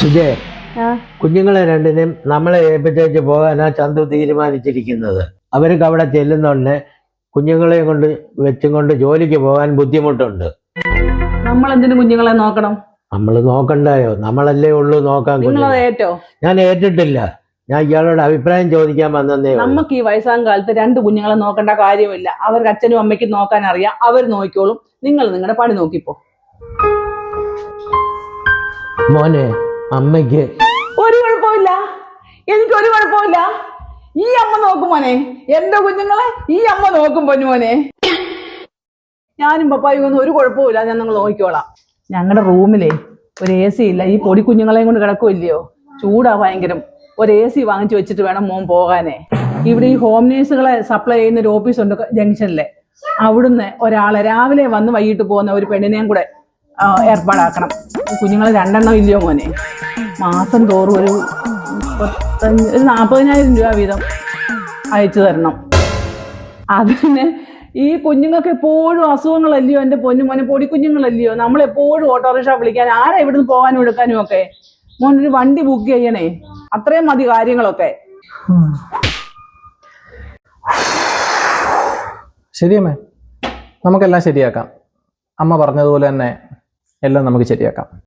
സുജയ് കുഞ്ഞുങ്ങളെ രണ്ടിനെയും നമ്മളെ ഏൽപ്പിച്ചേച്ച് പോകാനാ ചന്തു തീരുമാനിച്ചിരിക്കുന്നത്. അവർക്ക് അവിടെ ചെല്ലുന്നുണ്ട്. കുഞ്ഞുങ്ങളെ കൊണ്ട് വെച്ചും കൊണ്ട് ജോലിക്ക് പോകാൻ ബുദ്ധിമുട്ടുണ്ട്. നമ്മൾ എന്തിനു കുഞ്ഞുങ്ങളെ നോക്കണം? നമ്മൾ നോക്കണ്ടായോ? നമ്മളല്ലേ ഉള്ളൂ നോക്കാൻ കുഞ്ഞുങ്ങളെ. ഏറ്റോ? ഞാൻ ഏറ്റിട്ടില്ല. ഞാൻ ഇയാളോട് അഭിപ്രായം ചോദിക്കാൻ വന്നതേ ഉള്ളൂ. നമുക്ക് ഈ വയസ്സാം കാലത്ത് രണ്ട് കുഞ്ഞുങ്ങളെ നോക്കേണ്ട കാര്യമില്ല. അവർക്ക് അച്ഛനും അമ്മയ്ക്കും നോക്കാൻ അറിയാം. അവർ നോക്കിക്കോളും. നിങ്ങൾ നിങ്ങളുടെ പണി നോക്കിപ്പോ. മോനെ അമ്മയ്ക്ക്. ഒരു കുഴപ്പമില്ല. എനിക്ക് ഒരു കുഴപ്പമില്ല. ഈ അമ്മ നോക്കും മോനെ. എന്റെ കുഞ്ഞുങ്ങളെ ഈ അമ്മ നോക്കും പൊന്നുമോനെ ഞാനും പപ്പായി ഒന്നും ഒരു കുഴപ്പമില്ല ഞാൻ നിങ്ങൾ നോക്കിക്കോളാം. ഞങ്ങളുടെ റൂമിലെ ഒരു എ സി ഇല്ല. ഈ പൊടി കുഞ്ഞുങ്ങളെയും കൊണ്ട് കിടക്കുമില്ലയോ ചൂടാ ഭയങ്കരം. ഒരു എ സി വാങ്ങിച്ചു വെച്ചിട്ട് വേണം മോൻ പോകാനേ. ഇവിടെ ഈ ഹോം നേഴ്സുകളെ സപ്ലൈ ചെയ്യുന്ന ഒരു ഓഫീസ് ഉണ്ട് ജംഗ്ഷനിലെ. അവിടുന്ന് ഒരാളെ രാവിലെ വന്ന് വൈകിട്ട് പോകുന്ന ഒരു പെണ്ണിനെയും കൂടെ ഏർപ്പാടാക്കണം. കുഞ്ഞുങ്ങൾ രണ്ടെണ്ണം ഇല്ലയോ മോനെ? മാസം തോറും ഒരു മുപ്പത്തഞ്ച് ഒരു നാൽപ്പതിനായിരം രൂപ വീതം അയച്ചു തരണം. അതിന് ഈ കുഞ്ഞുങ്ങൾക്ക് എപ്പോഴും അസുഖങ്ങളല്ലയോ എന്റെ പൊന്നു മോനെ? പൊടി കുഞ്ഞുങ്ങളല്ലയോ നമ്മൾ എപ്പോഴും ഓട്ടോറിക്ഷ വിളിക്കാൻ ആരാ ഇവിടുന്ന് പോകാനും എടുക്കാനും ഒക്കെ? മോനൊരു വണ്ടി ബുക്ക് ചെയ്യണേ. അത്രയും മതി കാര്യങ്ങളൊക്കെ. ശരിയമ്മേ. നമുക്കെല്ലാം ശരിയാക്കാം. അമ്മ പറഞ്ഞതുപോലെ തന്നെ എല്ലാം നമുക്ക് ശരിയാക്കാം.